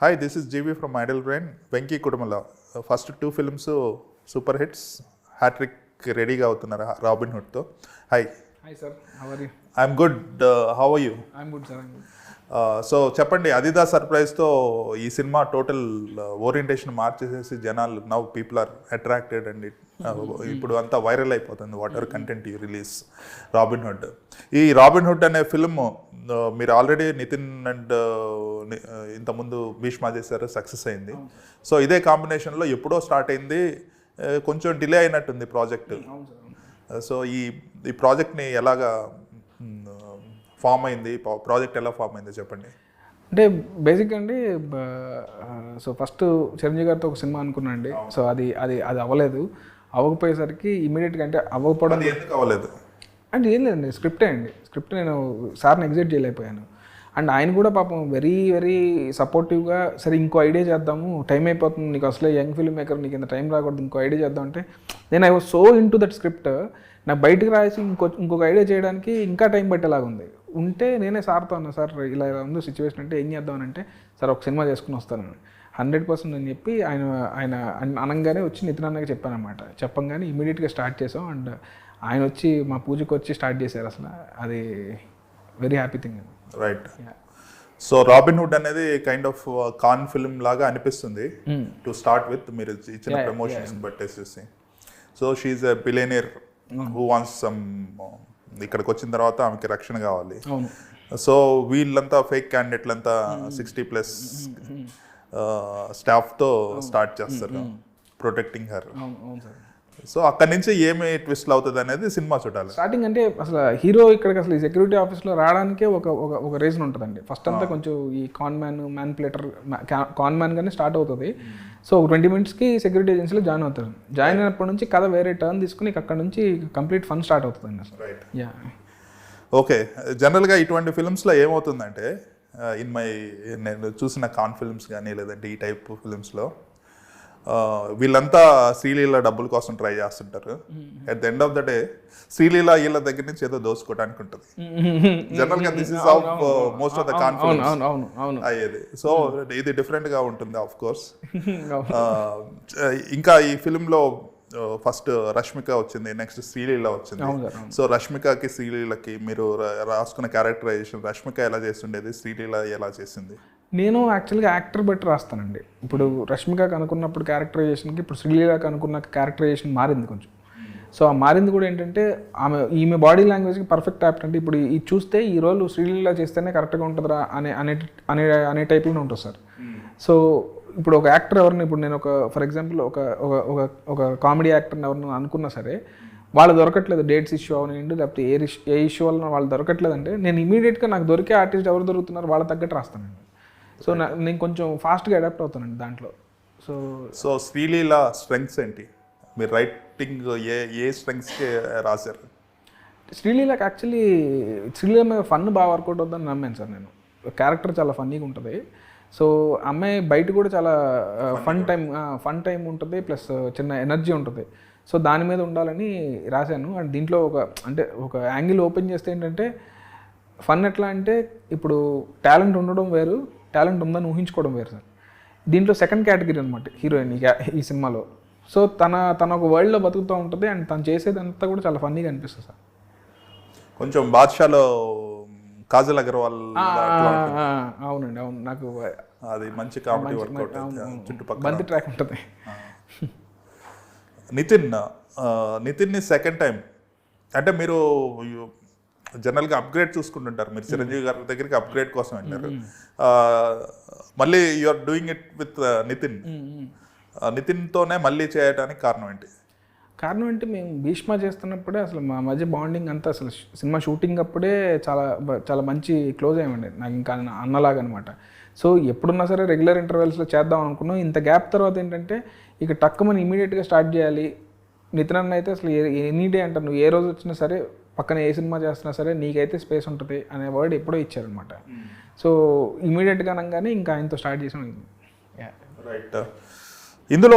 Hi this is GV from Idlebrain Venky Kudumula first two films super hits hattrick రెడీగా అవుతున్నారు Robin హుడ్తో hi hi sir I'm good how are you I'm good sir so చెప్పండి అదిదా సర్ప్రైజ్తో ఈ సినిమా total orientation మార్చేసేసి జనాలు now people are attracted and it ఇప్పుడు అంతా వైరల్ అయిపోతుంది whatever content you release Robin Hood ఈ రాబిన్ హుడ్ అనే ఫిల్మ్ మీరు ఆల్రెడీ నితిన్ అండ్ ఇంతకుముందు భీష్మా చేశారు సక్సెస్ అయింది. సో ఇదే కాంబినేషన్లో ఎప్పుడో స్టార్ట్ అయింది కొంచెం డిలే అయినట్టుంది ప్రాజెక్ట్. సో ఈ ఈ ప్రాజెక్ట్ని ఎలాగా ఫామ్ అయింది? ప్రాజెక్ట్ ఎలా ఫామ్ అయింది చెప్పండి. అంటే బేసిక్ అండి సో ఫస్ట్ చిరంజీవి గారితో ఒక సినిమా అనుకున్నానండి సో అది అది అది అవ్వలేదు. అవ్వకపోయేసరికి ఇమీడియట్గా అంటే అవ్వకపోవడం ఎందుకు అవ్వలేదు? అంటే ఏం లేదండి స్క్రిప్టే అండి. స్క్రిప్ట్ నేను సార్ని ఎగ్జిట్ చేయలేకపోయాను. అండ్ ఆయన కూడా పాపం వెరీ వెరీ సపోర్టివ్గా సరే ఇంకో ఐడియా చేద్దాము టైం అయిపోతుంది నీకు అసలే యంగ్ ఫిల్మ్ మేకర్ నీకు ఇంత టైం రాకూడదు ఇంకో ఐడియా చేద్దాం అంటే నేను I was so into that script నాకు బయటకు రాసి ఇంకో ఇంకొక ఐడియా చేయడానికి ఇంకా టైం పట్టేలాగా ఉంది ఉంటే నేనే సార్తో అన్నా సార్ ఇలా ఇలా ఉంది సిచ్యువేషన్ అంటే ఏం చేద్దాం అంటే సార్ ఒక సినిమా చేసుకుని వస్తాను హండ్రెడ్ పర్సెంట్ అని చెప్పి ఆయన ఆయన అన్- అనగానే వచ్చి నితిన్ అన్నకి చెప్పాను అనమాట చెప్పంగానే ఇమీడియట్గా స్టార్ట్ చేసాం అండ్ ఆయన వచ్చి మా పూజకి వచ్చి స్టార్ట్ చేశారు అసలు. అది very happy thing right so Robin Hood అనేది కైండ్ ఆఫ్ కాన్ ఫిల్మ్ లాగా అనిపిస్తుంది. టు స్టార్ట్ విత్ మీరు ఇచ్చిన promotions బట్టేసేసి. So she's a billionaire who wants some ఇక్కడికి వచ్చిన తర్వాత ఆమెకి రక్షణ కావాలి. సో వీళ్ళంతా ఫేక్ క్యాండిడేట్లంతా సిక్స్టీ ప్లస్ స్టాఫ్తో స్టార్ట్ చేస్తారు. Protecting her. సో అక్కడి నుంచి ఏమి ట్విస్ట్లు అవుతుంది అనేది సినిమా చూడాలి. స్టార్టింగ్ అంటే అసలు హీరో ఇక్కడికి అసలు ఈ సెక్యూరిటీ ఆఫీస్లో రావడానికే ఒక ఒక ఒక రీజన్ ఉంటుందండి. ఫస్ట్ అంతా కొంచెం ఈ con man manipulator con man గానే స్టార్ట్ అవుతుంది. సో ఒక ట్వంటీ మినిట్స్కి సెక్యూరిటీ ఏజెన్సీలో జాయిన్ అవుతారు. జాయిన్ అయినప్పటి నుంచి కథ వేరే టర్న్ తీసుకుని అక్కడ నుంచి కంప్లీట్ ఫన్ స్టార్ట్ అవుతుందండి అసలు. Right yeah okay. జనరల్గా ఇటువంటి ఫిల్మ్స్లో ఏమవుతుందంటే ఇన్ మై నేను చూసిన కాన్ ఫిల్మ్స్ కానీ లేదంటే ఈ టైప్ ఫిల్మ్స్లో వీళ్ళంతా శ్రీలీల డబ్బుల కోసం ట్రై చేస్తుంటారు. At the end of the day Sreeleela వీళ్ళ దగ్గర నుంచి ఏదో దోచుకోవడానికి ఉంటుంది. జనరల్గా this is of most of the con అవును. అవును అవును అవును అయ్యేది. సో ఇది డిఫరెంట్గా ఉంటుంది ఆఫ్ కోర్స్. ఇంకా ఈ ఫిల్మ్లో ఫస్ట్ రష్మిక వచ్చింది నెక్స్ట్ శ్రీలీల వచ్చింది. సో రష్మికకి శ్రీలీలకి మీరు రాసుకున్న క్యారెక్టరైజేషన్ రష్మిక ఎలా చేస్తుండేది శ్రీలీల ఎలా చేసింది? నేను యాక్చువల్గా యాక్టర్ బట్టి రాస్తానండి. ఇప్పుడు రష్మిక అనుకున్నప్పుడు క్యారెక్టరైజేషన్కి ఇప్పుడు శ్రీలీలాకి అనుకున్న క్యారెక్టరైజేషన్ మారింది కొంచెం. సో ఆ మారింది కూడా ఏంటంటే ఆమె ఈమె బాడీ లాంగ్వేజ్కి పర్ఫెక్ట్ యాప్ట్ అంటే ఇప్పుడు ఇది చూస్తే ఈ రోజు శ్రీలీల చేస్తేనే కరెక్ట్గా ఉంటుందిరా అనే అనే అనే అనే టైప్లోనే ఉంటుంది సార్. సో ఇప్పుడు ఒక యాక్టర్ ఎవరిని ఇప్పుడు నేను ఒక ఫర్ ఎగ్జాంపుల్ ఒక ఒక ఒక కామెడీ యాక్టర్ని ఎవరిని అనుకున్నా సరే వాళ్ళు దొరకట్లేదు డేట్స్ ఇష్యూ అవనివ్వండి లేకపోతే ఏ ఇష్యూ ఏ ఇష్యూ వలన వాళ్ళు దొరకట్లేదు అంటే నేను ఇమీడియట్గా నాకు దొరికే ఆర్టిస్ట్ ఎవరు దొరుకుతున్నారు వాళ్ళ తగ్గట్టు రాస్తానండి. సో నేను కొంచెం ఫాస్ట్గా అడాప్ట్ అవుతానండి దాంట్లో. సో సో శ్రీలీల స్ట్రెంగ్స్ ఏంటి? మీరు రైటింగ్ ఏ ఏ స్ట్రెంగ్స్కి రాశారు? శ్రీలీలకి యాక్చువల్లీ శ్రీలీల మీద ఫన్ బాగా వర్కౌట్ అవుతుందని నమ్మాను సార్ నేను. క్యారెక్టర్ చాలా ఫన్నీగా ఉంటుంది. సో అమ్మాయి బయట కూడా చాలా ఫన్ టైం ఫన్ టైం ఉంటుంది ప్లస్ చిన్న ఎనర్జీ ఉంటుంది. సో దాని మీద ఉండాలని రాశాను. అండ్ దీంట్లో ఒక అంటే ఒక యాంగిల్ ఓపెన్ చేస్తే ఏంటంటే ఫన్ ఎట్లా అంటే ఇప్పుడు టాలెంట్ ఉండడం వేరు టాలెంట్ ఉందని ఊహించుకోవడం వేరు సార్. దీంట్లో సెకండ్ కేటగిరీ అనమాట హీరోయిన్ ఈ సినిమాలో. సో తన తన ఒక వరల్డ్లో బతుకుతూ ఉంటుంది అండ్ తను చేసేదంతా కూడా చాలా ఫన్నీగా అనిపిస్తుంది సార్. కొంచెం బాద్షాలో కాజల్ అగర్వాల్ అవునండి అవును నాకు అది మంచి కామెడీ వర్కౌట్. చుట్టుపక్కల. బంతి ట్రాక్ ఉంటుంది. నితిన్ నితిన్ని సెకండ్ టైం అంటే మీరు జనరల్గా అప్గ్రేడ్ చూసుకుంటుంటారు. మీరు చిరంజీవి గారి దగ్గరికి అప్గ్రేడ్ కోసం వెళ్ళారు మళ్ళీ you are doing it with Nithin నితిన్తోనే మళ్ళీ చేయడానికి కారణం ఏంటి? కారణం అంటే మేము భీష్మ చేస్తున్నప్పుడే అసలు మా మధ్య బాండింగ్ అంతా అసలు సినిమా షూటింగ్ అప్పుడే చాలా చాలా మంచి క్లోజ్ అయ్యండి నాకు ఇంకా అన్న- అన్నలాగా అనమాట సో ఎప్పుడున్నా సరే రెగ్యులర్ ఇంటర్వెల్స్లో చేద్దాం అనుకున్నాం. ఇంత గ్యాప్ తర్వాత ఏంటంటే ఇక టక్కుమని ఇమీడియట్గా స్టార్ట్ చేయాలి. నితిన్ అన్న అయితే అసలు ఎనీ డే అంటారు. నువ్వు ఏ రోజు వచ్చినా సరే పక్కన ఏ సినిమా చేస్తున్నా సరే నీకైతే స్పేస్ ఉంటుంది అనే వర్డ్ ఎప్పుడో ఇచ్చారనమాట సో ఇమీడియట్గా అనగానే ఇంకా ఆయనతో స్టార్ట్ చేసాం. రైట్ ఇందులో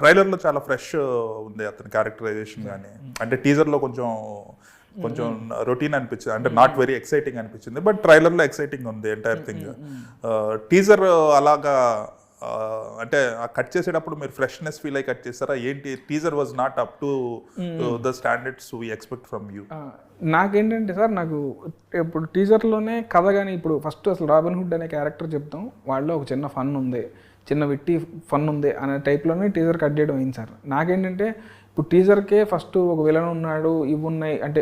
ట్రైలర్లో చాలా ఫ్రెష్ ఉంది అతని క్యారెక్టరైజేషన్ కానీ అంటే టీజర్లో కొంచెం కొంచెం రొటీన్ అనిపించింది. అంటే నాట్ వెరీ ఎక్సైటింగ్ అనిపించింది బట్ ట్రైలర్లో ఎక్సైటింగ్ ఉంది ఎంటైర్ థింగ్ టీజర్ అలాగా అంటే ఆ కట్ చేసేటప్పుడు మీరు ఫ్రెష్నెస్ ఫీల్ అయి కట్ చేస్తారా? ఏంటి? Teaser was not up to the standards we expect from you. నాకేంటంటే సార్ నాకు ఇప్పుడు టీజర్లోనే కథ కానీ ఇప్పుడు ఫస్ట్ అసలు రాబిన్ హుడ్ అనే క్యారెక్టర్ చెప్తాం. వాళ్ళలో ఒక చిన్న ఫన్ ఉంది. చిన్న విట్టి ఫన్ ఉంది అనే టైప్లోనే టీజర్ కట్ చేయడం అయింది సార్. నాకేంటంటే ఇప్పుడు టీజర్కే ఫస్ట్ ఒక విలన్ ఉన్నాడు ఇవి ఉన్నాయి. అంటే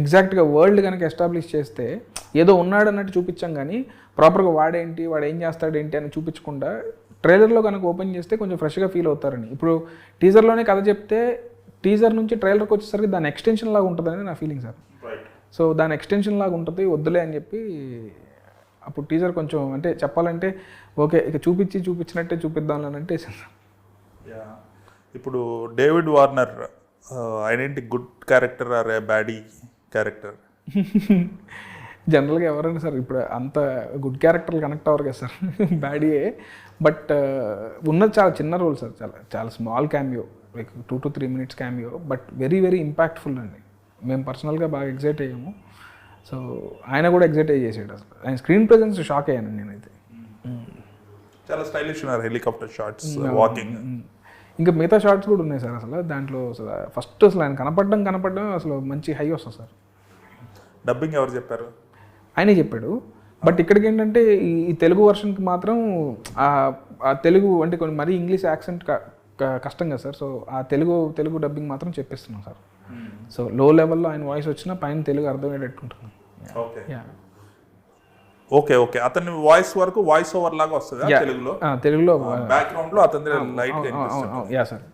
ఎగ్జాక్ట్గా వరల్డ్ కనుక ఎస్టాబ్లిష్ చేస్తే ఏదో ఉన్నాడు అన్నట్టు చూపించాం కానీ ప్రాపర్గా వాడేంటి? వాడు ఏం చేస్తాడు ఏంటి అని చూపించకుండా ట్రైలర్లో కనుక ఓపెన్ చేస్తే కొంచెం ఫ్రెష్గా ఫీల్ అవుతారని. ఇప్పుడు టీజర్లోనే కథ చెప్తే టీజర్ నుంచి ట్రైలర్కి వచ్చేసరికి దాని ఎక్స్టెన్షన్ లాగా ఉంటుందని నా ఫీలింగ్ సార్. సో దాని ఎక్స్టెన్షన్ లాగా ఉంటుంది వద్దులే అని చెప్పి అప్పుడు టీజర్ కొంచెం అంటే చెప్పాలంటే ఓకే ఇక చూపించి చూపించినట్టే చూపిద్దాం అని అంటే ఇప్పుడు David Warner ఐడెంటి good character or a baddie character? జనరల్గా ఎవరైనా సార్ ఇప్పుడు అంత గుడ్ క్యారెక్టర్లు కనెక్ట్ అవ్వరు కదా సార్. బ్యాడీయే బట్ ఉన్నది చాలా చిన్న రోల్ సార్ చాలా చాలా small cameo like two to three minutes cameo but very very impactful అండి. మేము పర్సనల్గా బాగా ఎగ్జైట్ అయ్యాము. సో ఆయన కూడా ఎగ్జైట్ అయ్యి చేసాడు అసలు. ఆయన స్క్రీన్ ప్రెజెన్స్ షాక్ అయ్యాను నేనైతే. చాలా స్టైలిష్ ఉన్నారు హెలికాప్టర్ షాట్స్ వాకింగ్. మ్మ్. ఇంకా మిగతా షార్ట్స్ కూడా ఉన్నాయి సార్ అసలు. దాంట్లో అసలు ఫస్ట్ అసలు ఆయన కనపడడం కనపడడం అసలు మంచి హై వస్తుంది సార్. డబ్బింగ్ ఎవరు చెప్పారు? ఆయనే చెప్పాడు. బట్ ఇక్కడికి ఏంటంటే ఈ తెలుగు వర్షన్కి మాత్రం ఆ ఆ తెలుగు అంటే కొన్ని మరీ ఇంగ్లీష్ యాక్సెంట్ కష్టం కదా సార్. సో ఆ తెలుగు తెలుగు డబ్బింగ్ మాత్రం చెప్పిస్తున్నాం సార్. సో లో లెవెల్లో ఆయన వాయిస్ వచ్చినా పైన తెలుగు అర్థమయ్యేటట్టు ఉంటుంది ఓకే యా ఓకే ఓకే అతని వాయిస్ వరకు వాయిస్ ఓవర్ లాగా వస్తుంది తెలుగులో? తెలుగులో బ్యాక్గ్రౌండ్లో అతని light yeah sir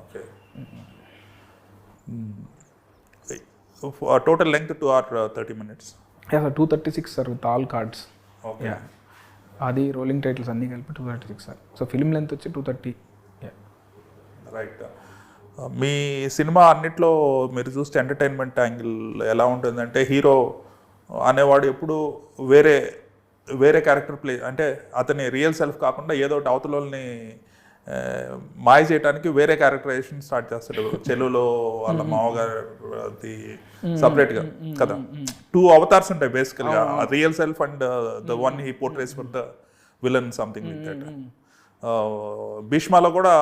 okay total length two hour thirty minutes yeah sir two thirty six sir with all cards okay yeah అది రోలింగ్ టైటిల్స్ అన్నీ కలిపి two thirty six sir so film length వచ్చి టూ థర్టీ రైట్ మీ cinema అన్నిట్లో మీరు చూస్తే entertainment angle ఎలా ఉంటుందంటే హీరో అనేవాడు ఎప్పుడు వేరే వేరే క్యారెక్టర్ ప్లే అంటే అతని రియల్ సెల్ఫ్ కాకుండా ఏదో ఒకటి అవతలని మాయ చేయడానికి వేరే క్యారెక్టరైజేషన్ స్టార్ట్ చేస్తాడు. చెలులో వాళ్ళ మామగారి సపరేట్గా కదా? టూ అవతార్స్ ఉంటాయి బేసికల్గా real self and the one he portrays for the villain something like that భీష్మాలో కూడా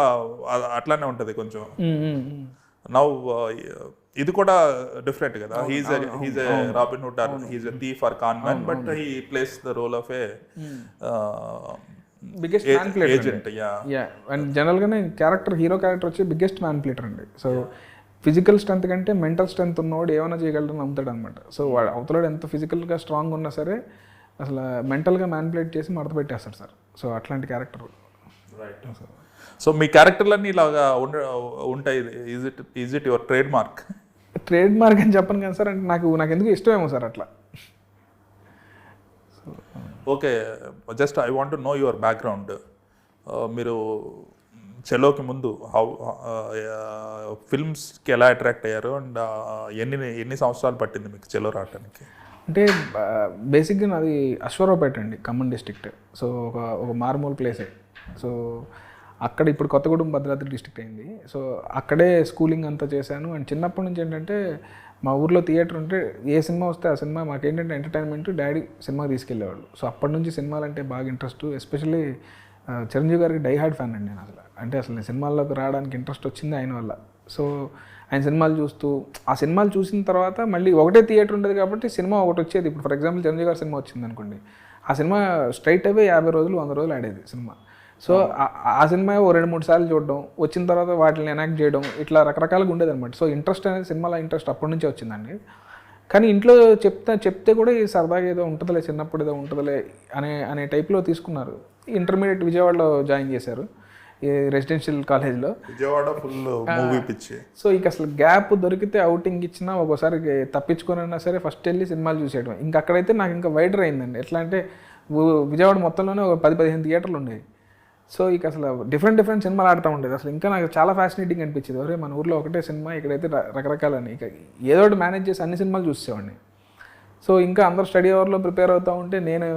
అట్లానే ఉంటుంది కొంచెం. నౌ ఇది కూడా డిఫరెంట్ కదా. He's he's a Robin Hood or he's a thief or con man but he plays the role of a biggest manipulator agent yeah yeah and జనరల్గానే character hero character వచ్చి biggest manipulator అండి. So physical strength కంటే mental strength ఉన్నవాడు ఏమైనా చేయగలడని నమ్ముతాడు అనమాట so వాడు అవతలాడు ఎంత ఫిజికల్గా స్ట్రాంగ్ ఉన్నా సరే అసలు మెంటల్గా మ్యాన్పులేట్ చేసి మడత పెట్టేస్తాడు సార్. సో అట్లాంటి క్యారెక్టర్ రైట్ సో మీ క్యారెక్టర్లన్నీ ఇలాగా ఉండ ఉంటాయి. Is it is it your trademark trademark అని చెప్పను కానీ సార్ అంటే నాకు నాకు ఎందుకు ఇష్టమేమో సార్ అట్లా. Okay just I want know your background. మీరు చెలోకి ముందు హౌ ఫిల్మ్స్కి ఎలా అట్రాక్ట్ అయ్యారు? అండ్ ఎన్ని ఎన్ని సంవత్సరాలు పట్టింది మీకు చెలో రావడానికి అంటే బేసిక్గా నాది అశ్వరావుపేట అండి ఖమ్మం డిస్ట్రిక్ట్. సో ఒక ఒక మారుమూల ప్లేసే. సో అక్కడ ఇప్పుడు కొత్తగూడెం భద్రాద్రి డిస్ట్రిక్ట్ అయింది. సో అక్కడే స్కూలింగ్ అంతా చేశాను. అండ్ చిన్నప్పటి నుంచి ఏంటంటే మా ఊర్లో థియేటర్ ఉంటే ఏ సినిమా వస్తే ఆ సినిమా మాకేంటంటే ఎంటర్టైన్మెంట్ డాడీ సినిమా తీసుకెళ్ళేవాళ్ళు. సో అప్పటి నుంచి సినిమాలు అంటే బాగా ఇంట్రెస్ట్ ఎస్పెషల్లీ చిరంజీవి గారికి డై హార్డ్ ఫ్యాన్ అండి నేను అసలు. అంటే అసలు నేను సినిమాల్లోకి రావడానికి ఇంట్రెస్ట్ వచ్చింది ఆయన వల్ల. సో ఆయన సినిమాలు చూస్తూ ఆ సినిమాలు చూసిన తర్వాత మళ్ళీ ఒకటే థియేటర్ ఉండేది కాబట్టి సినిమా ఒకటి వచ్చేది. ఇప్పుడు ఫర్ ఎగ్జాంపుల్ చిరంజీవి గారి సినిమా వచ్చింది అనుకోండి ఆ సినిమా స్ట్రైట్ అవే యాభై రోజులు వంద రోజులు ఆడేది సినిమా. సో ఆ- సినిమా ఓ రెండు మూడు సార్లు చూడడం వచ్చిన తర్వాత వాటిని ఎనాక్ట్ చేయడం ఇట్లా రకరకాలుగా ఉండేది అనమాట సో ఇంట్రెస్ట్ అనేది సినిమాలో ఇంట్రెస్ట్ అప్పటి నుంచే వచ్చిందండి. కానీ ఇంట్లో చెప్తే చెప్తే కూడా ఈ సరదాగా ఏదో ఉంటుందిలే చిన్నప్పుడు ఏదో ఉంటుందిలే అనే అనే టైప్లో తీసుకున్నారు. ఇంటర్మీడియట్ విజయవాడలో జాయిన్ చేశారు ఈ రెసిడెన్షియల్ కాలేజ్లో విజయవాడ ఫుల్ మూవీ పిచ్చి. సో ఇక అసలు గ్యాప్ దొరికితే అవుటింగ్ ఇచ్చినా ఒక్కోసారి తప్పించుకొని సరే ఫస్ట్ వెళ్ళి సినిమాలు చూసేయడం ఇంకా అక్కడైతే నాకు ఇంకా వైడర్ అయిందండి. ఎట్లా అంటే విజయవాడ మొత్తంలోనే ఒక పది పదిహేను థియేటర్లు ఉండేవి. సో ఇక అసలు డిఫరెంట్ డిఫరెంట్ సినిమాలు ఆడుతూ ఉండేది. అసలు ఇంకా నాకు చాలా ఫ్యాసినేటింగ్ అనిపించేది. ఒరే మన ఊర్లో ఒకటే సినిమా ఇక్కడైతే రకరకాలని. ఇక ఏదో ఒకటి మేనేజ్ చేసి అన్ని సినిమాలు చూసేవాడిని. సో ఇంకా అందరు స్టడీ అవర్లో ప్రిపేర్ అవుతూ ఉంటే నేను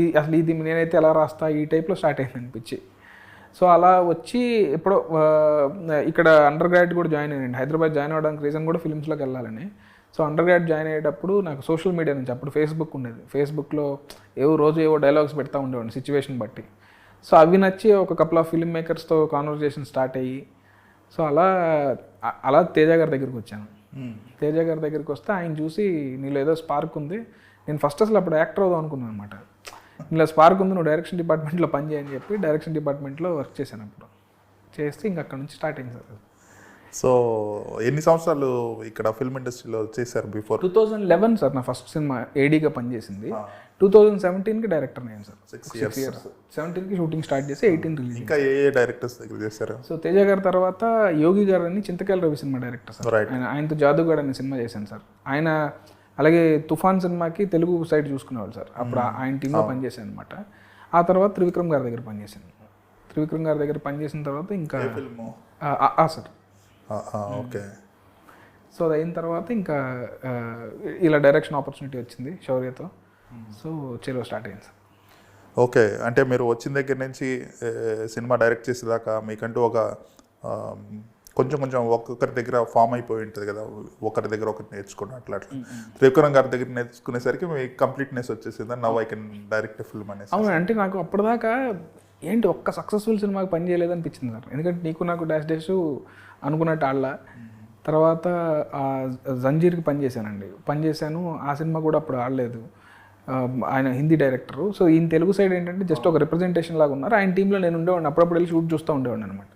ఈ అసలు ఇది నేనైతే ఎలా రాస్తా ఈ టైప్లో స్టార్ట్ అయింది అనిపించి. సో అలా వచ్చి ఎప్పుడో ఇక్కడ అండర్ గ్రాడ్ కూడా జాయిన్ అయ్యండి హైదరాబాద్ జాయిన్ అవ్వడానికి రీజన్ కూడా ఫిల్మ్స్లోకి వెళ్ళాలని. సో అండర్ గ్రాడ్ జాయిన్ అయ్యేటప్పుడు నాకు సోషల్ మీడియా నుంచి అప్పుడు ఫేస్బుక్ ఉండేది. ఫేస్బుక్లో ఏవో రోజు ఏవో డైలాగ్స్ పెడతా ఉండేవాడిని సిచ్యువేషన్ బట్టి. సో అవి నచ్చి ఒక కపుల్ ఆఫ్ ఫిల్మ్ మేకర్స్తో కాన్వర్జేషన్ స్టార్ట్ అయ్యి సో అలా అలా తేజ గారి దగ్గరికి వచ్చాను. తేజ గారి దగ్గరికి వస్తే ఆయన చూసి నీలో ఏదో స్పార్క్ ఉంది నేను ఫస్ట్ అసలు అప్పుడు యాక్టర్ అవుదాం అనుకున్నాను అనమాట నీలో స్పార్క్ ఉంది నువ్వు డైరెక్షన్ డిపార్ట్మెంట్లో పని చేయని చెప్పి డైరెక్షన్ డిపార్ట్మెంట్లో వర్క్ చేశాను అప్పుడు. చేస్తే ఇంక అక్కడ నుంచి స్టార్ట్ అయింది సార్ సో ఎన్ని సంవత్సరాలు ఇక్కడ ఫిల్మ్ ఇండస్ట్రీలో చేశారు before two thousand eleven sir నా ఫస్ట్ సినిమా ఏడీగా పనిచేసింది. టూ థౌజండ్ సెవెంటీన్కి డైరెక్టర్ నేను సార్. సిక్స్ ఇయర్స్ సెవెంటీన్కి షూటింగ్ స్టార్ట్ చేసి ఎయిటీన్ రిలీజ్ ఇంకా ఏ ఏ డైరెక్టర్స్ దగ్గర చేశారు? సో తేజ గారి తర్వాత యోగి గారు అని Chintakayala Ravi cinema director sir. ఆయన ఆయనతో జాదుగాడ్ అనే సినిమా చేశాను సార్. ఆయన అలాగే తుఫాన్ సినిమాకి తెలుగు సైడ్ చూసుకునేవాళ్ళు సార్. అప్పుడు ఆ- ఆయన టీంలో పనిచేశాను అనమాట ఆ తర్వాత త్రివిక్రమ్ గారి దగ్గర పనిచేశాను. త్రివిక్రమ్ గారి దగ్గర పనిచేసిన తర్వాత ఇంకా సార్. ఓకే. సో అది అయిన తర్వాత ఇంకా ఇలా డైరెక్షన్ ఆపర్చునిటీ వచ్చింది శౌర్యతో. సో చెరువు స్టార్ట్ అయింది సార్. ఓకే. అంటే మీరు వచ్చిన దగ్గర నుంచి సినిమా డైరెక్ట్ చేసేదాకా మీకంటూ ఒక కొంచెం కొంచెం ఒక్కొక్కరి దగ్గర ఫామ్ అయిపోయి ఉంటుంది కదా ఒకరి దగ్గర ఒకటి నేర్చుకోవడం అట్లా అట్లా. త్రివిక్రమ్ గారి దగ్గర నేర్చుకునేసరికి మీ కంప్లీట్నెస్ వచ్చేసింది now I can direct film అనేసి. అవును అంటే నాకు అప్పటిదాకా ఏంటి ఒక్క సక్సెస్ఫుల్ సినిమాకి పని చేయలేదనిపించింది సార్. ఎందుకంటే నీకు నాకు డాష్ డాష్ అనుకున్నట్టు ఆళ్ళ తర్వాత జంజీర్కి పనిచేశానండి పనిచేశాను ఆ సినిమా కూడా అప్పుడు ఆడలేదు. ఆయన హిందీ డైరెక్టరు సో ఈయన తెలుగు సైడ్ ఏంటంటే జస్ట్ ఒక రిప్రజెంటేషన్ లాగా ఉన్నారు. ఆయన టీంలో నేను ఉండేవాడిని. అప్పుడప్పుడు వెళ్ళి షూట్ చూస్తూ ఉండేవాడిని అనమాట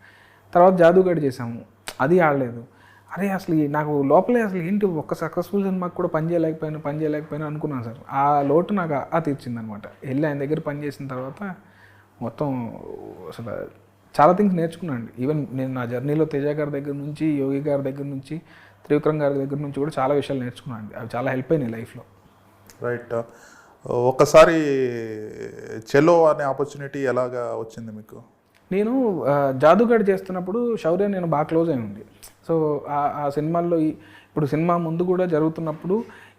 తర్వాత జాదూగడ్ చేశాము. అది ఆడలేదు. అరే అసలు నాకు లోపలే అసలు ఏంటి ఒక్క సక్సెస్ఫుల్ సినిమాకి కూడా పని చేయలేకపోయినా పని చేయలేకపోయినా అనుకున్నాను సార్. ఆ లోటు నాకు ఆ తీర్చింది అనమాట వెళ్ళి ఆయన దగ్గర పనిచేసిన తర్వాత మొత్తం అసలు చాలా థింగ్స్ నేర్చుకున్నాను అండి ఈవెన్ నేను నా జర్నీలో తేజ గారి దగ్గర నుంచి యోగి గారి దగ్గర నుంచి త్రివిక్రమ్ గారి దగ్గర నుంచి కూడా చాలా విషయాలు నేర్చుకున్నాను అండి అవి చాలా హెల్ప్ అయినాయి లైఫ్లో. రైట్ ఒకసారి చెలో అనే ఆపర్చునిటీ ఎలాగా వచ్చింది మీకు? నేను జాదుగడ్ చేస్తున్నప్పుడు శౌర్య నేను బాగా క్లోజ్ అయి ఉంది సో ఆ- ఆ సినిమాల్లో ఇప్పుడు సినిమా ముందు కూడా జరుగుతున్నప్పుడు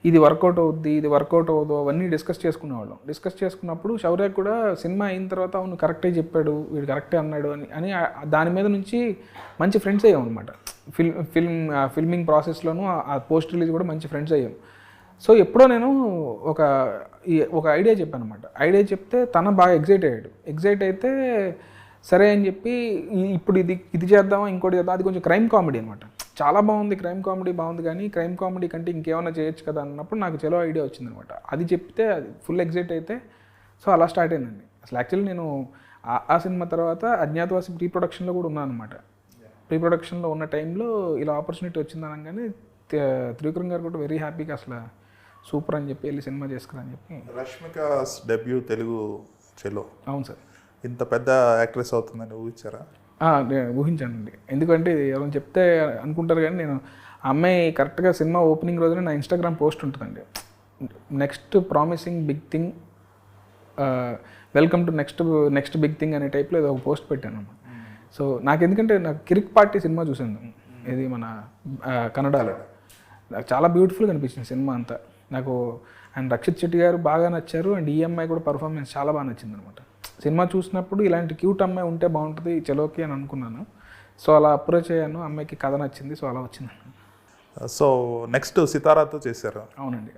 ఇది వర్కౌట్ అవుద్ది ఇది వర్కౌట్ అవ్వదు అవన్నీ డిస్కస్ చేసుకునేవాళ్ళం. డిస్కస్ చేసుకున్నప్పుడు శౌర్య కూడా సినిమా అయిన తర్వాత అవును కరెక్టే చెప్పాడు వీడు కరెక్టే అన్నాడు అని అని దాని మీద నుంచి మంచి ఫ్రెండ్స్ అయ్యాం అనమాట ఫిల్మ్ ఫిల్మ్ ఫిల్మింగ్ ప్రాసెస్లోనూ ఆ పోస్ట్ రిలీజ్ కూడా మంచి ఫ్రెండ్స్ అయ్యాం. సో ఎప్పుడో నేను ఒక ఒక ఐడియా చెప్పాను అనమాట ఐడియా చెప్తే తన బాగా ఎగ్జైట్ అయ్యాడు. ఎగ్జైట్ అయితే సరే అని చెప్పి ఇప్పుడు ఇది ఇది చేద్దామా ఇంకోటి చేద్దాం అది కొంచెం క్రైమ్ కామెడీ అనమాట చాలా బాగుంది క్రైమ్ కామెడీ బాగుంది కానీ క్రైమ్ కామెడీ కంటే ఇంకేమైనా చేయొచ్చు కదా అన్నప్పుడు నాకు చలో ఐడియా వచ్చిందనమాట అది చెప్తే అది ఫుల్ ఎగ్జైట్ అయితే సో అలా స్టార్ట్ అయిందండి. అసలు యాక్చువల్లీ నేను ఆ- సినిమా తర్వాత అజ్ఞాతవాసి ప్రీ ప్రొడక్షన్లో కూడా ఉన్నాను అనమాట ప్రీ ప్రొడక్షన్లో ఉన్న టైంలో ఇలా ఆపర్చునిటీ వచ్చింది అనగానే త్రివిక్రమ్ గారు కూడా వెరీ హ్యాపీగా అసలు సూపర్ అని చెప్పి వెళ్ళి సినిమా చేసుకురని చెప్పి రష్మిక డెబ్యూ తెలుగు చెలో. అవును సార్. ఇంత పెద్ద యాక్ట్రెస్ అవుతుందని ఊహించారా? ఊహించానండి. ఎందుకంటే ఎవరైనా చెప్తే అనుకుంటారు కానీ నేను ఆ అమ్మాయి కరెక్ట్గా సినిమా ఓపెనింగ్ రోజున నా ఇన్స్టాగ్రామ్ పోస్ట్ ఉంటుందండి. Next promising big thing welcome to next next big thing అనే టైప్లో ఏదో ఒక పోస్ట్ పెట్టాను. అన్నమాట సో నాకు ఎందుకంటే నాకు కిరిక్ పార్టీ సినిమా చూసాను ఇది మన కన్నడలో. నాకు చాలా బ్యూటిఫుల్గా అనిపించింది సినిమా అంతా. నాకు అండ్ రక్షిత్ శెట్టి గారు బాగా నచ్చారు. అండ్ ఈఎంఐ కూడా పర్ఫార్మెన్స్ చాలా బాగా నచ్చింది అనమాట సినిమా చూసినప్పుడు ఇలాంటి క్యూట్ అమ్మాయి ఉంటే బాగుంటుంది చలోకి అని అనుకున్నాను. సో అలా అప్రోచ్ అయ్యాను. అమ్మాయికి కథ నచ్చింది. సో అలా వచ్చింది. సో నెక్స్ట్ సితారాతో చేశారు. అవునండి.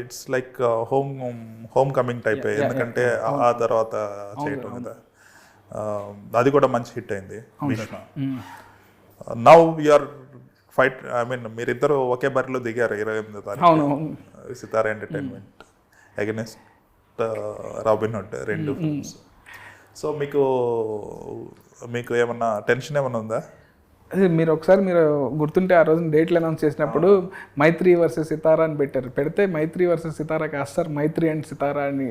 It's like home homecoming type ఎందుకంటే ఆ- తర్వాత చేయటం కదా. Uh, అది కూడా మంచి హిట్ అయింది. Bheeshma now you're fight I mean మీరిద్దరు ఒకే బరిలో దిగారు ఇరవై ఎనిమిదో తారీఖు. Sitara entertainment against Robin Hood రెండు ఫిల్మ్స్ సో మీకు మీకు ఏమన్నా టెన్షన్ ఏమన్నా ఉందా? మీరు ఒకసారి మీరు గుర్తుంటే ఆ రోజు డేట్లు అనౌన్స్ చేసినప్పుడు మైత్రి వర్సెస్ సితారా అని పెట్టారు. పెడితే మైత్రి వర్సెస్ సితారా కాదు సార్ మైత్రి అండ్ సితారా అని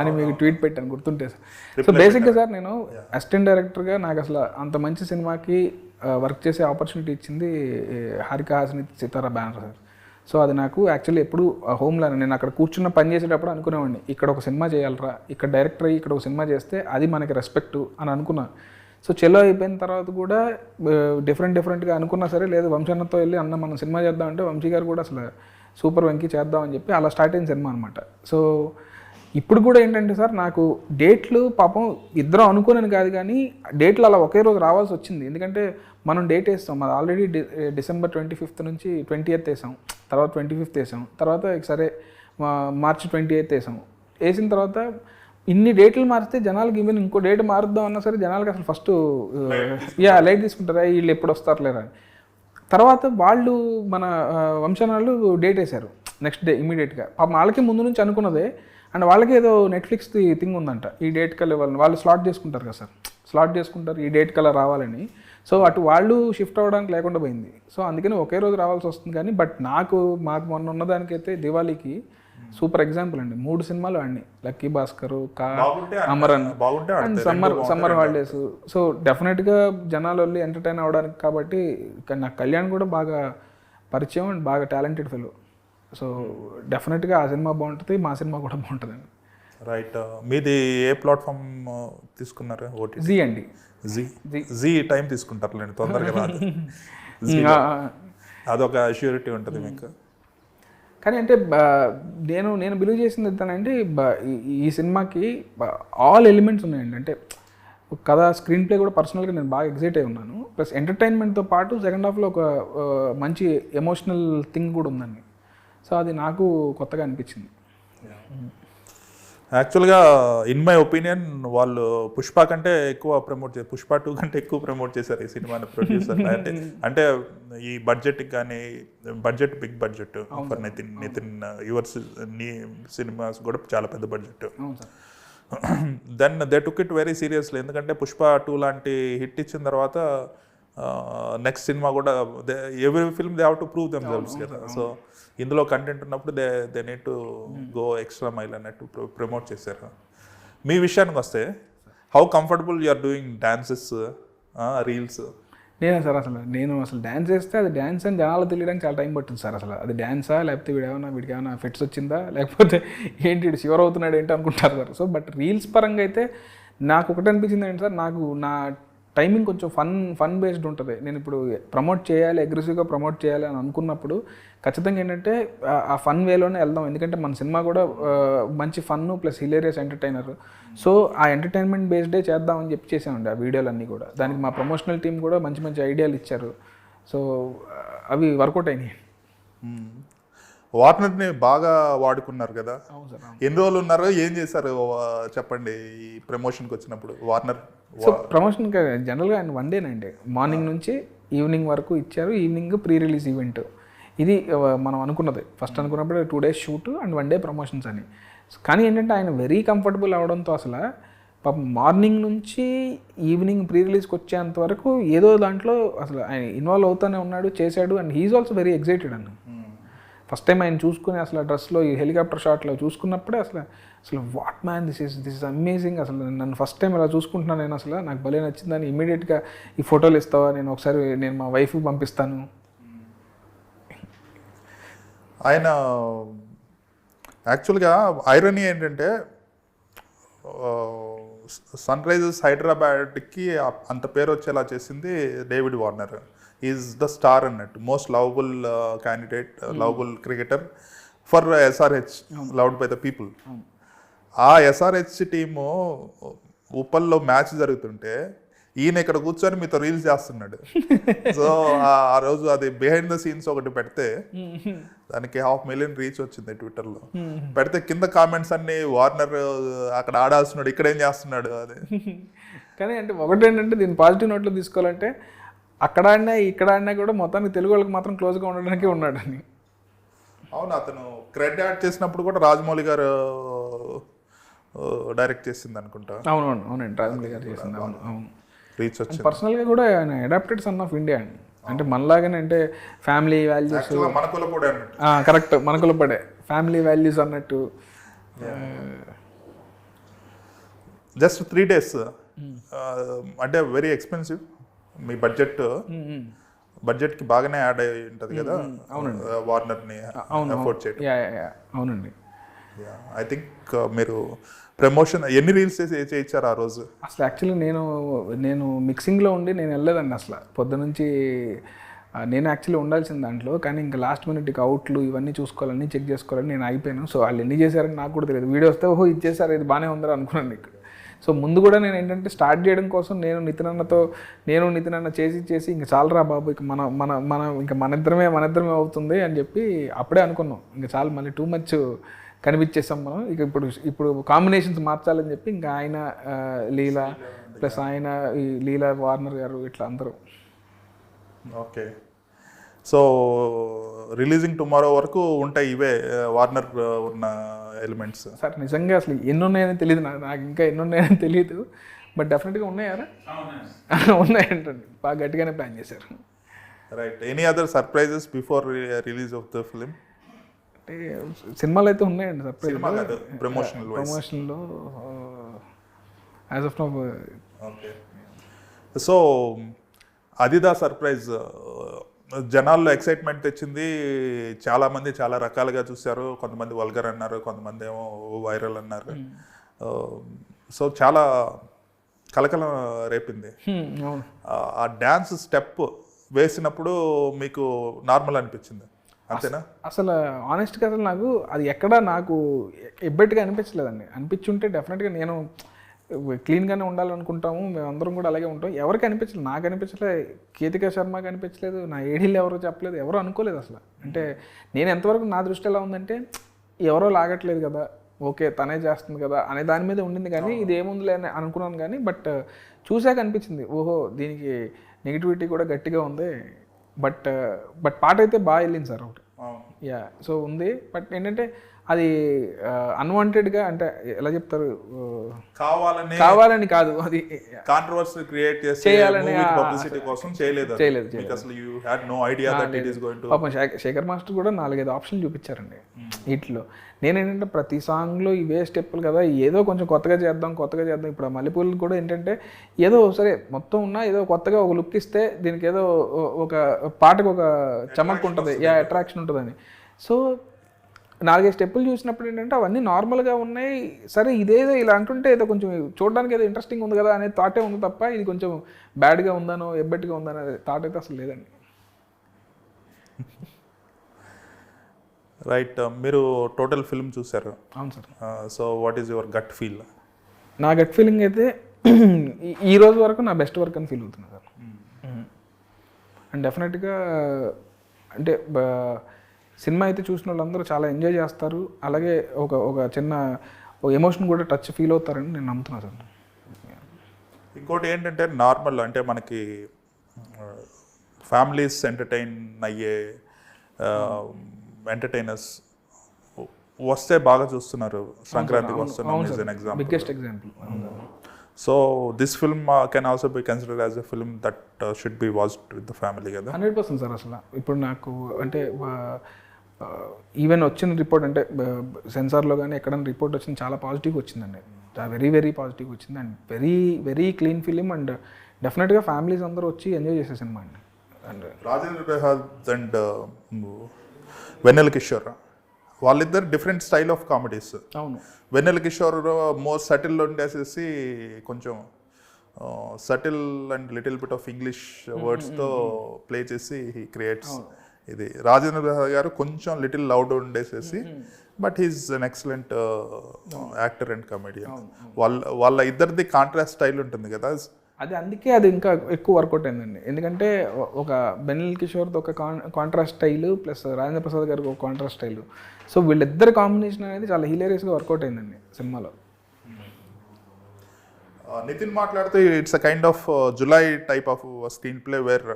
అని మీకు ట్వీట్ పెట్టాను గుర్తుంటే సార్. సో బేసిక్గా సార్ నేను అసిస్టెంట్ డైరెక్టర్గా నాకు అసలు అంత మంచి సినిమాకి వర్క్ చేసే ఆపర్చునిటీ ఇచ్చింది Haarika Hassine Sitara banner sir. So అది నాకు యాక్చువల్లీ ఎప్పుడు హోమ్లో నేను అక్కడ కూర్చున్న పని చేసేటప్పుడు అనుకునేవాడిని. ఇక్కడ ఒక సినిమా చేయాలరా ఇక్కడ డైరెక్టర్ అయ్యి ఇక్కడ ఒక సినిమా చేస్తే అది మనకి రెస్పెక్ట్ అని అనుకున్నాను సో చెలో అయిపోయిన తర్వాత కూడా డిఫరెంట్ డిఫరెంట్గా అనుకున్నా సరే లేదు వంశన్నతో వెళ్ళి అన్న మనం సినిమా చేద్దామంటే వంశీ గారు కూడా అసలు సూపర్ వెంకీ చేద్దాం అని చెప్పి అలా స్టార్ట్ అయిన సినిమా అనమాట సో ఇప్పుడు కూడా ఏంటంటే సార్ నాకు డేట్లు పాపం ఇద్దరం అనుకోనని కాదు కానీ డేట్లు అలా ఒకే రోజు రావాల్సి వచ్చింది. ఎందుకంటే మనం డేట్ వేస్తాం. మాది ఆల్రెడీ డిసెంబర్ ట్వంటీ ఫిఫ్త్ నుంచి ట్వంటీ ఎయిత్ వేసాం. తర్వాత ట్వంటీ ఫిఫ్త్ వేసాం. తర్వాత సరే మార్చి ట్వంటీ ఎయిత్ వేసాం. వేసిన తర్వాత ఇన్ని డేట్లు మారితే జనాలకి ఈవెన్ ఇంకో డేట్ మారుద్దాం అన్నా సరే జనాలకి అసలు ఫస్ట్ యా లైట్ తీసుకుంటారా. వీళ్ళు ఎప్పుడు వస్తారు లేరా అని. తర్వాత వాళ్ళు మన వంశనాలు డేట్ వేశారు. నెక్స్ట్ డే ఇమీడియట్గా పాపం వాళ్ళకి ముందు నుంచి అనుకున్నదే అండ్ వాళ్ళకి ఏదో నెట్ఫ్లిక్స్ థింగ్ ఉందంట. ఈ డేట్ కల్లా వాళ్ళని వాళ్ళు స్లాట్ చేసుకుంటారు కదా సార్. స్లాట్ చేసుకుంటారు ఈ డేట్ కల్లా రావాలని. సో అటు వాళ్ళు షిఫ్ట్ అవ్వడానికి లేకుండా పోయింది. సో అందుకని ఒకే రోజు రావాల్సి వస్తుంది కానీ బట్ నాకు మాకు మొన్న ఉన్నదానికైతే దివాళీకి సూపర్ ఎగ్జాంపుల్ అండి. మూడు సినిమాలు ఆడినాయి. లక్కీ భాస్కర్ కా Amaran. And summer summer holidays so డెఫినెట్గా జనాలు వెళ్ళి ఎంటర్టైన్ అవ్వడానికి కాబట్టి నాకు కళ్యాణ్ కూడా బాగా పరిచయం అండ్ బాగా టాలెంటెడ్ ఫెలో సో డెఫినెట్గా ఆ సినిమా బాగుంటుంది మా సినిమా కూడా బాగుంటుందండి. రైట్. మీది ఏ ప్లాట్ఫామ్ తీసుకున్నారు? ఓటీ జీ అండి. జీ. జీ. టైం తీసుకుంటారులేండి తొందరగా రాదు. అదొక అష్యూరిటీ ఉంటుంది మీకు. కానీ అంటే నేను నేను బిలీవ్ చేసింది ఏంటంటే ఈ- సినిమాకి ఆల్ ఎలిమెంట్స్ ఉన్నాయండి. అంటే కథ స్క్రీన్ ప్లే కూడా పర్సనల్గా నేను బాగా ఎగ్జైట్ అయి ఉన్నాను. ప్లస్ ఎంటర్టైన్మెంట్తో పాటు సెకండ్ హాఫ్లో ఒక మంచి ఎమోషనల్ థింగ్ కూడా ఉందండి. సో అది నాకు కొత్తగా అనిపించింది. యాక్చువల్గా ఇన్ మై ఒపీనియన్ వాళ్ళు పుష్ప కంటే ఎక్కువ ప్రమోట్ చేశారు పుష్ప టూ కంటే ఎక్కువ ప్రమోట్ చేశారు ఈ సినిమాని ప్రొడ్యూసర్ అంటే అంటే ఈ బడ్జెట్ కానీ budget big budget for Nithin Nithin yours నీ సినిమాస్ కూడా చాలా పెద్ద budget then they took it very seriously ఎందుకంటే పుష్ప టూ లాంటి హిట్ ఇచ్చిన తర్వాత నెక్స్ట్ సినిమా కూడా every film they have to prove them కదా. సో ఇందులో కంటెంట్ ఉన్నప్పుడు they they need to go extra mile అన్నట్టు ప్రమోట్ చేశారు. మీ విషయానికి వస్తే how comfortable you are doing dances reels నేనే సార్ అసలు? నేను అసలు డ్యాన్స్ వేస్తే అది డ్యాన్స్ అని జనాలు తెలియడానికి చాలా టైం పట్టింది సార్ అసలు. అది డ్యాన్సా లేకపోతే వీడు ఏమైనా వీడికి ఏమైనా ఫిట్స్ వచ్చిందా? లేకపోతే ఏంటి వీడు షివర్ అవుతున్నాడు ఏంటి అనుకుంటారు సార్. సో బట్ రీల్స్ పరంగా అయితే నాకు ఒకటి అనిపించింది ఏంటి సార్? నాకు నా టైమింగ్ కొంచెం ఫన్ ఫన్ బేస్డ్ ఉంటుంది. నేను ఇప్పుడు ప్రమోట్ చేయాలి అగ్రెసివ్గా ప్రమోట్ చేయాలి అని అనుకున్నప్పుడు ఖచ్చితంగా ఏంటంటే ఆ- ఫన్ వేలోనే వెళ్దాం. ఎందుకంటే మన సినిమా కూడా మంచి fun plus hilarious entertainer. So ఆ ఎంటర్టైన్మెంట్ బేస్డే చేద్దామని చెప్పి చేసామండి ఆ వీడియోలన్నీ కూడా. దానికి మా ప్రమోషనల్ టీం కూడా మంచి మంచి ఐడియాలు ఇచ్చారు. సో అవి వర్కౌట్ అయినాయి. వార్నర్ని బాగా వాడుకున్నారు కదా. ఎన్ని రోజులు ఉన్నారు ఏం చేశారు చెప్పండి ఈ ప్రమోషన్కి వచ్చినప్పుడు? వార్నర్ సో ప్రమోషన్ జనరల్గా ఆయన వన్ డేనండి మార్నింగ్ నుంచి ఈవినింగ్ వరకు ఇచ్చారు ఈవినింగ్ ప్రీ రిలీజ్ ఈవెంట్. ఇది మనం అనుకున్నది. ఫస్ట్ అనుకున్నప్పుడు two days shoot and one day promotions అని. కానీ ఏంటంటే ఆయన వెరీ కంఫర్టబుల్ అవడంతో అసలు పాపం మార్నింగ్ నుంచి ఈవినింగ్ ప్రీ రిలీజ్కి వచ్చేంత వరకు ఏదో దాంట్లో అసలు ఆయన ఇన్వాల్వ్ అవుతూనే ఉన్నాడు చేశాడు and he's also very excited అన్న. ఫస్ట్ టైం ఆయన చూసుకుని అసలు ఆ డ్రెస్లో ఈ హెలికాప్టర్ షాట్లో చూసుకున్నప్పుడే అసలు అసలు what man this is this is amazing. అసలు నన్ను ఫస్ట్ టైం ఇలా చూసుకుంటున్నాను నేను అసలు నాకు భలే నచ్చిందని ఇమీడియట్గా ఈ ఫోటోలు ఇస్తావా? నేను ఒకసారి నేను మా వైఫ్ పంపిస్తాను. ఆయన యాక్చువల్గా ఐరనీ ఏంటంటే సన్ రైజర్స్ హైదరాబాద్కి అంత పేరు వచ్చేలా చేసింది David Warner. Is the star అన్నట్టు. Most lovable candidate lovable cricketer for SRH loved by the people ఆ ఎస్ఆర్హెచ్ టీము ఉప్పల్లో మ్యాచ్ జరుగుతుంటే ఈయన ఇక్కడ కూర్చొని మీతో రీల్స్ చేస్తున్నాడు. సో ఆ- రోజు అది బిహైండ్ ద సీన్స్ ఒకటి పెడితే దానికి హాఫ్ మిలియన్ రీచ్ వచ్చింది ట్విట్టర్లో పెడితే కింద కామెంట్స్ అన్ని వార్నర్ అక్కడ ఆడాల్సినాడు ఇక్కడ ఏం చేస్తున్నాడు అది. కానీ అంటే ఒకటి ఏంటంటే దీన్ని పాజిటివ్ నోట్లో తీసుకోవాలంటే అక్కడ ఆడినా ఇక్కడ ఆడినా కూడా మొత్తానికి తెలుగు వాళ్ళకి మాత్రం క్లోజ్గా ఉండడానికి ఉన్నాడని. అవును అతను క్రెడ్ యాడ్ చేసినప్పుడు కూడా రాజమౌళి గారు డైరెక్ట్ చేసింది అనుకుంటా. అవునవును అవునండి రాజమౌళి గారు చేసింది అవును అవును. రీచ్ వచ్చింది. పర్సనల్గా కూడా ఆయన అడాప్టెడ్ సన్ ఆఫ్ ఇండియా అండి. అంటే మనలాగానే అంటే ఫ్యామిలీ వాల్యూస్ కరెక్ట్ మనకులో పడే ఫ్యామిలీ వాల్యూస్ అన్నట్టు. జస్ట్ త్రీ డేస్ అంటే వెరీ ఎక్స్పెన్సివ్ మీ బడ్జెట్ బడ్జెట్కి బాగానే యాడ్ అయి ఉంటుంది కదా? వార్నర్ని అఫోర్డ్ చేయడం యా యా, యా. అవునండి. ఐ థింక్ మీరు ప్రమోషన్ ఎన్ని రీల్స్ చేయించారు ఆ రోజు? అసలు యాక్చువల్లీ నేను నేను మిక్సింగ్లో ఉండి నేను వెళ్ళలేదండి అసలు. పొద్దు నుంచి నేను యాక్చువల్లీ ఉండాల్సిన దాంట్లో కానీ ఇంకా లాస్ట్ మినిట్ ఇక అవుట్లు ఇవన్నీ చూసుకోవాలని చెక్ చేసుకోవాలని నేను ఆగిపోయాను. సో వాళ్ళు ఎన్ని చేశారని నాకు కూడా తెలియదు. వీడియో వస్తే ఓహో ఇది చేశారు ఇది బాగానే ఉందని అనుకున్నాను ఇక్కడ. సో ముందు కూడా నేను ఏంటంటే స్టార్ట్ చేయడం కోసం నేను నితిన్ అన్నతో నేను నితిన్ అన్న చేసి చేసి ఇంకా చాలరా బాబు ఇక మన మన మన ఇంకా మన ఇద్దరమే మన ఇద్దరమే అవుతుంది అని చెప్పి అప్పుడే అనుకున్నాం. ఇంకా చాలు మళ్ళీ టూ మచ్ కనిపించేసాం మనం. ఇక ఇప్పుడు ఇప్పుడు కాంబినేషన్స్ మార్చాలని చెప్పి ఇంకా ఆయన లీలా ప్లస్ ఆయన ఈ లీలా వార్నర్ గారు ఇట్లా అందరూ. ఓకే. సో రిలీజింగ్ టుమారో వరకు ఉంటాయి ఇవే వార్నర్ ఉన్న ఎలిమెంట్స్. సార్ నిజంగా అసలు ఎన్ని ఉన్నాయని తెలియదు నాకు నాకు ఇంకా ఎన్ని ఉన్నాయని తెలియదు బట్ డెఫినెట్గా ఉన్నాయారా ఉన్నాయంటండి. బాగా గట్టిగానే ప్లాన్ చేశారు. Right. Any other surprises before release of the film? అంటే సినిమాలు అయితే ఉన్నాయండి సర్ప్రైజ్. సినిమా కాదు ప్రమోషనల్ వైస్ ప్రమోషన్లో as of no okay. So అదిదా surprise జనాల్లో ఎక్సైట్మెంట్ తెచ్చింది. చాలా మంది చాలా రకాలుగా చూశారు. కొంతమంది వల్గర్ అన్నారు కొంతమంది ఏమో వైరల్ అన్నారు. సో చాలా కలకలం రేపింది. ఆ- ఆ డ్యాన్స్ స్టెప్ వేసినప్పుడు మీకు నార్మల్ అనిపించింది. అంతేనా? అసలు ఆనెస్ట్గా అసలు నాకు అది ఎక్కడ నాకు ఎబ్బెట్టుగా అనిపించలేదండి. అనిపించుంటే డెఫినెట్గా నేను క్లీన్గానే ఉండాలనుకుంటాము మేమందరం కూడా అలాగే ఉంటాం. ఎవరికి అనిపించలేదు నాకు అనిపించలేదు కీతికా శర్మకి అనిపించలేదు నా ఏడీలు ఎవరో చెప్పలేదు ఎవరు అనుకోలేదు అసలు. అంటే నేను ఎంతవరకు నా దృష్టి ఎలా ఉందంటే ఎవరో లాగట్లేదు కదా ఓకే తనే చేస్తుంది కదా అనే దాని మీద ఉండింది కానీ ఇది ఏముందిలే అని అనుకున్నాను కానీ బట్ చూసాక అనిపించింది ఓహో దీనికి నెగిటివిటీ కూడా గట్టిగా ఉంది. బట్ బట్ పాట అయితే బాగా వెళ్ళింది సార్ ఒకటి. యా సో ఉంది. బట్ ఏంటంటే అది అన్వాంటెడ్గా అంటే ఎలా చెప్తారు? కావాలని కావాలని కాదు అది కాంట్రవర్సీ క్రియేట్ చేయాలని పబ్లిసిటీ కోసం చేయలేదు. చేయలేదు, అసలు you had no idea that it is going to పాపం శేఖ- శేఖర్ మాస్టర్ కూడా నాలుగైదు ఆప్షన్లు చూపించారండి వీటిలో నేనేంటంటే ప్రతి సాంగ్లో ఇవే స్టెప్పులు కదా ఏదో కొంచెం కొత్తగా చేద్దాం కొత్తగా చేద్దాం. ఇప్పుడు ఆ మల్లెపూలు కూడా ఏంటంటే ఏదో సరే మొత్తం ఉన్నా ఏదో కొత్తగా ఒక లుక్ ఇస్తే దీనికి ఏదో ఒక పాటకు ఒక చమక్ ఉంటుంది యా అట్రాక్షన్ ఉంటుందని. సో నాలుగైదు స్టెప్పులు చూసినప్పుడు ఏంటంటే అవన్నీ నార్మల్గా ఉన్నాయి. సరే ఇదేదో ఇలా అంటుంటే ఏదో కొంచెం చూడడానికి ఏదో ఇంట్రెస్టింగ్ ఉంది కదా అనే థాటే ఉంది తప్ప ఇది కొంచెం బ్యాడ్గా ఉందనో ఎబ్బెట్టుగా ఉందనో థాట్ అయితే అసలు లేదండి. రైట్ మీరు టోటల్ ఫిల్మ్ చూసారు. అవును sir. So what is your gut feel నా గట్ ఫీలింగ్ అయితే ఈ- రోజు వరకు నా బెస్ట్ వర్క్ అని ఫీల్ అవుతున్నా సార్. అండ్ డెఫినెట్గా అంటే బ- సినిమా అయితే చూసిన వాళ్ళందరూ చాలా ఎంజాయ్ చేస్తారు. అలాగే ఒక ఒక చిన్న ఎమోషన్ కూడా టచ్ ఫీల్ అవుతారని నేను నమ్ముతున్నా సార్. ఇంకోటి ఏంటంటే నార్మల్ అంటే మనకి ఫ్యామిలీస్ ఎంటర్టైన్ అయ్యే ఎంటర్టైనర్స్ వస్తే బాగా చూస్తున్నారు. సంక్రాంతికి వస్తున్నాం is an example biggest example so this film can also be consider as a film that should be watched with the family కదా? హండ్రెడ్ పర్సెంట్ సార్ అసలు. ఇప్పుడు నాకు అంటే ఈవెన్ వచ్చిన రిపోర్ట్ అంటే సెన్సార్లో కానీ ఎక్కడైనా రిపోర్ట్ వచ్చింది చాలా పాజిటివ్ వచ్చిందండి. వెరీ వెరీ పాజిటివ్ వచ్చింది. And very very clean film and డెఫినెట్గా ఫ్యామిలీస్ అందరూ వచ్చి ఎంజాయ్ చేసే సినిమా అండి. అండ్ రాజేంద్ర ప్రసాద్ అండ్ వెన్నెల కిషోర్ వాళ్ళిద్దరు డిఫరెంట్ స్టైల్ ఆఫ్ కామెడీస్ అవును. వెన్నెల కిషోర్ మోర్ సటిల్ ఉండేసేసి కొంచెం subtle and little bit of English వర్డ్స్తో play చేసి హీ క్రియేట్స్ ఇది రాజేంద్ర ప్రసాద్ గారు కొంచెం little loud ఉండేసేసి but he's an excellent actor and comedian. వాళ్ళ వాళ్ళ ఇద్దరిది కాంట్రాస్ట్ స్టైల్ ఉంటుంది కదా. అది అందుకే అది ఇంకా ఎక్కువ వర్కౌట్ అయిందండి. ఎందుకంటే ఒక బెనిల్ కిషోర్ది ఒక con contrast style plus Rajendra Prasad గారికి ఒక కాంట్రాస్ట్ స్టైల్. సో వీళ్ళిద్దరి కాంబినేషన్ అనేది చాలా హిలేరియస్గా వర్కౌట్ అయిందండి సినిమాలో. నితిన్ మాట్లాడితే it's a kind of Julayi type of screen play where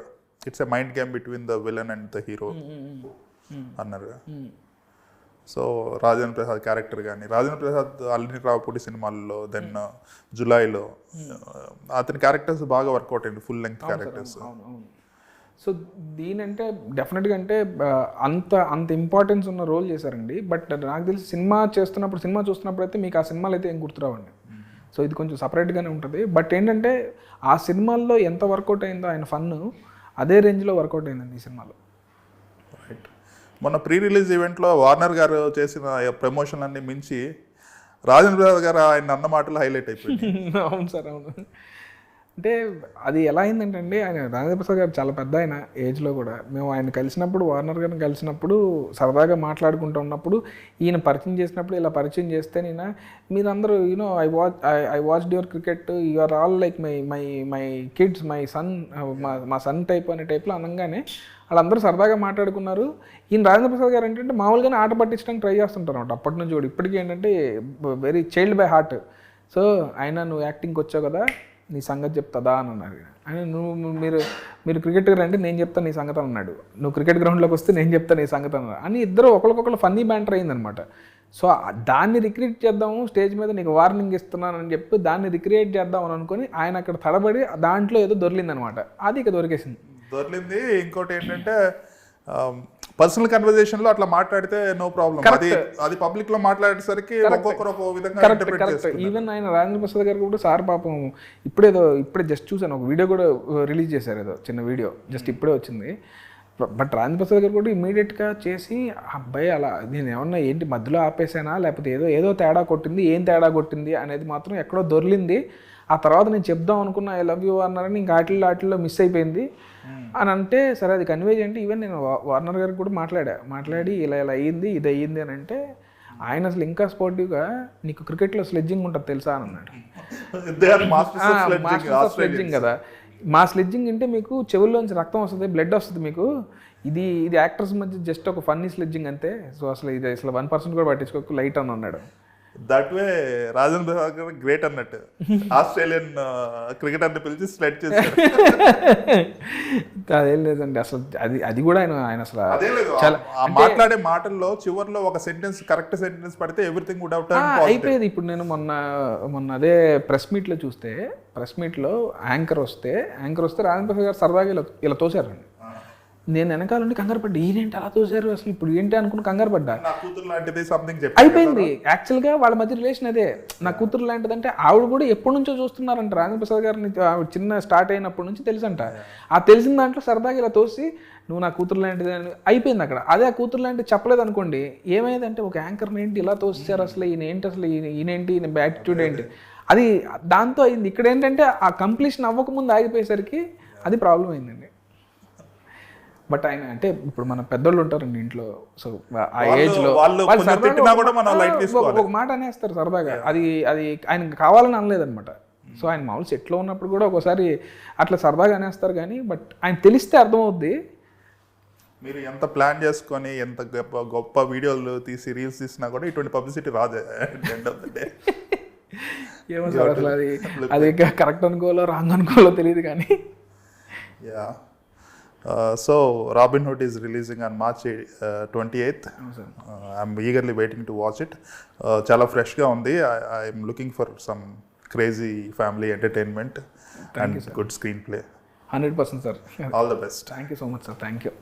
it's a mind game between the villain and the hero అన్నారు. సో రాజేంద్ర ప్రసాద్ క్యారెక్టర్ కానీ రాజేంద్ర ప్రసాద్ అల్లిని రావుపూడి సినిమాల్లో దెన్ జులైలో అతని క్యారెక్టర్స్ బాగా వర్కౌట్ అయ్యింది ఫుల్ లెంగ్త్ క్యారెక్టర్స్ సో దీనంటే డెఫినెట్గా అంటే ఆ, అంత అంత ఇంపార్టెన్స్ ఉన్న రోల్ చేశారండి. బట్ నాకు తెలిసి సినిమా చేస్తున్నప్పుడు సినిమా చూస్తున్నప్పుడు అయితే మీకు ఆ సినిమాలు అయితే ఏం గుర్తురావండి. సో ఇది కొంచెం సపరేట్గానే ఉంటుంది. బట్ ఏంటంటే ఆ సినిమాల్లో ఎంత వర్కౌట్ అయిందో ఆయన ఫన్ అదే రేంజ్లో వర్కౌట్ అయిందండి ఈ సినిమాలో. రైట్. మొన్న ప్రీ రిలీజ్ ఈవెంట్లో వార్నర్ గారు చేసిన ప్రమోషన్ అన్ని మించి రాజేంద్ర ప్రసాద్ గారు ఆయన అన్న మాటలు హైలైట్ అయిపోయింది అవును సార్ అవును. అంటే అది ఎలా అయిందంటే అండి ఆయన రాజేంద్ర ప్రసాద్ గారు చాలా పెద్ద ఆయన ఏజ్లో కూడా. మేము ఆయన కలిసినప్పుడు వార్నర్ గారిని కలిసినప్పుడు సరదాగా మాట్లాడుకుంటూ ఉన్నప్పుడు ఈయన పరిచయం చేసినప్పుడు ఇలా పరిచయం చేస్తే నేను? మీరందరూ you know I watch I watch your cricket you are all like my my my kids my son మా మా సన్ టైప్ అనే టైప్లో అనగానే వాళ్ళందరూ సరదాగా మాట్లాడుకున్నారు. ఈయన రాజేంద్ర ప్రసాద్ గారు ఏంటంటే మామూలుగానే ఆట పట్టించడానికి ట్రై చేస్తుంటారు అనమాట అప్పటి నుంచి కూడా. ఇప్పటికీ ఏంటంటే very child by heart so ఆయన నువ్వు యాక్టింగ్కి వచ్చావు కదా? నీ సంగతి చెప్తుందా అని అన్నారు ఆయన నువ్వు మీరు మీరు క్రికెట్ రండి నేను చెప్తాను నీ సంగతి అన్నాడు. నువ్వు క్రికెట్ గ్రౌండ్లోకి వస్తే నేను చెప్తాను నీ సంగతి అన్నారు అని ఇద్దరు ఒకరికొకరు ఫన్నీ బ్యాంటర్ అయిందనమాట. సో దాన్ని రిక్రియేట్ చేద్దాము స్టేజ్ మీద నీకు వార్నింగ్ ఇస్తున్నానని చెప్పి దాన్ని రిక్రియేట్ చేద్దాం అని అనుకుని ఆయన అక్కడ తడబడి దాంట్లో ఏదో దొరికిందనమాట. అది ఇక దొరికేసింది. దొరికింది. ఇంకోటి ఏంటంటే పర్సనల్ కన్వర్జేషన్లో అట్లా మాట్లాడితే నో ప్రాబ్లం అది అది పబ్లిక్లో మాట్లాడేసరికి ఒక్కొక్కరు ఒక్కో విధంగా ఈవెన్ ఆయన రాజేంద్ర ప్రసాద్ గారు కూడా సార్ పాపం ఇప్పుడేదో ఇప్పుడే జస్ట్ చూసాను ఒక వీడియో కూడా రిలీజ్ చేశారు ఏదో చిన్న వీడియో జస్ట్ ఇప్పుడే వచ్చింది. బట్ రాజేంద్ర ప్రసాద్ గారు కూడా ఇమీడియట్గా చేసి అబ్బాయి అలా నేను ఏమన్నా ఏంటి మధ్యలో ఆపేసానా? లేకపోతే ఏదో ఏదో తేడా కొట్టింది ఏం తేడా కొట్టింది? అనేది మాత్రం ఎక్కడో దొరిలింది. ఆ తర్వాత నేను చెప్దాం అనుకున్న ఐ లవ్ యూ అన్నారని ఇంకా వాటిల్లో వాటిల్లో మిస్ అయిపోయింది. అని అంటే సరే అది కన్వే చేయండి. ఈవెన్ నేను వార్నర్ గారికి కూడా మాట్లాడా. మాట్లాడి ఇలా ఇలా అయ్యింది ఇది అయ్యింది అని అంటే ఆయన అసలు ఇంకా స్పోర్టివ్గా నీకు క్రికెట్లో స్లెడ్జింగ్ ఉంటుంది తెలుసా? అని అన్నాడు. స్లెడ్జింగ్ కదా. మా స్లెడ్జింగ్ అంటే మీకు చెవుల్లోంచి రక్తం వస్తుంది బ్లడ్ వస్తుంది మీకు. ఇది ఇది యాక్టర్స్ మధ్య జస్ట్ ఒక ఫన్నీ స్లెడ్జింగ్ అంతే. సో అసలు ఇది అసలు వన్ పర్సెంట్ కూడా పట్టించుకోకు లైట్ అని అన్నాడు. దట్ వే రాజేంద్ర ప్రసాద్ గారు గ్రేట్ అన్నట్టు. ఆస్ట్రేలియన్ క్రికెటర్ని పిలిచి స్లెడ్ చేశారు అదేం లేదండి అసలు అది అది కూడా ఆయన ఆయన అసలు అదే లేదు మాట్లాడే మాటల్లో చివర్లో ఒక సెంటెన్స్ కరెక్ట్ సెంటెన్స్ పడితే ఎవ్రీథింగ్ వుడ్ అవుట్ అయిపోయేది. ఇప్పుడు నేను మొన్న మొన్న అదే ప్రెస్ మీట్లో చూస్తే ప్రెస్ మీట్లో యాంకర్ వస్తే యాంకర్ వస్తే రాజేంద్ర ప్రసాద్ గారు సరదాగా ఇలా ఇలా తోశారండి నేను వెనకాల నుండి కంగారు పడ్డా. ఈయనేంటి అలా తోశారు? అసలు ఇప్పుడు ఏంటి అనుకుని కంగారు పడ్డా? లాంటిది అయిపోయింది. యాక్చువల్గా వాళ్ళ మధ్య రిలేషన్ అదే. నా కూతురు లాంటిదంటే ఆవిడ కూడా ఎప్పటి నుంచో చూస్తున్నారంట. రాజేంద్ర ప్రసాద్ గారిని ఆవిడ చిన్న స్టార్ట్ అయినప్పటి నుంచి తెలుసంట. ఆ తెలిసిన దాంట్లో సరదాగా ఇలా తోసి నువ్వు నా కూతురు లాంటిది అని అయిపోయింది అక్కడ. అదే ఆ కూతురు లాంటిది చెప్పలేదు అనుకోండి. ఏమైందంటే ఒక యాంకర్ని ఏంటి ఇలా తోసారు అసలు? ఈయన ఏంటి అసలు? ఈయన ఈయనేంటి ఈయన యాటిట్యూడ్ ఏంటి? అది. దాంతో అయింది. ఇక్కడ ఏంటంటే ఆ కంప్లీషన్ అవ్వకముందు ఆగిపోయేసరికి అది ప్రాబ్లం అయిందండి. బట్ ఆయన అంటే ఇప్పుడు మన పెద్దోళ్ళు ఉంటారండి ఇంట్లో. సో ఆ ఏజ్లో ఒక- మాట అనేస్తారు సరదాగా. అది అది ఆయన కావాలని అనలేదన్నమాట. సో ఆయన మామూలు సెట్లో ఉన్నప్పుడు కూడా ఒకసారి అట్లా సరదాగా అనేస్తారు కానీ బట్ ఆయన తెలిస్తే అర్థమవుద్ది. మీరు ఎంత ప్లాన్ చేసుకొని ఎంత గొప్ప గొప్ప వీడియోలు తీసి రీల్స్ తీసినా కూడా ఇటువంటి పబ్లిసిటీ రాదే. ఎండ్ ఆఫ్ ద డే ఏమో సార్ అసలు అది అది కరెక్ట్ అనుకోవాలో రాంగ్ అనుకోవాలో తెలియదు కానీ. Yeah so Robin Hood is releasing on March twenty eighth I'm eagerly waiting to watch it చాలా ఫ్రెష్గా ఉంది I'm looking for some crazy family entertainment and good screen play hundred percent sir all the best thank you so much sir thank you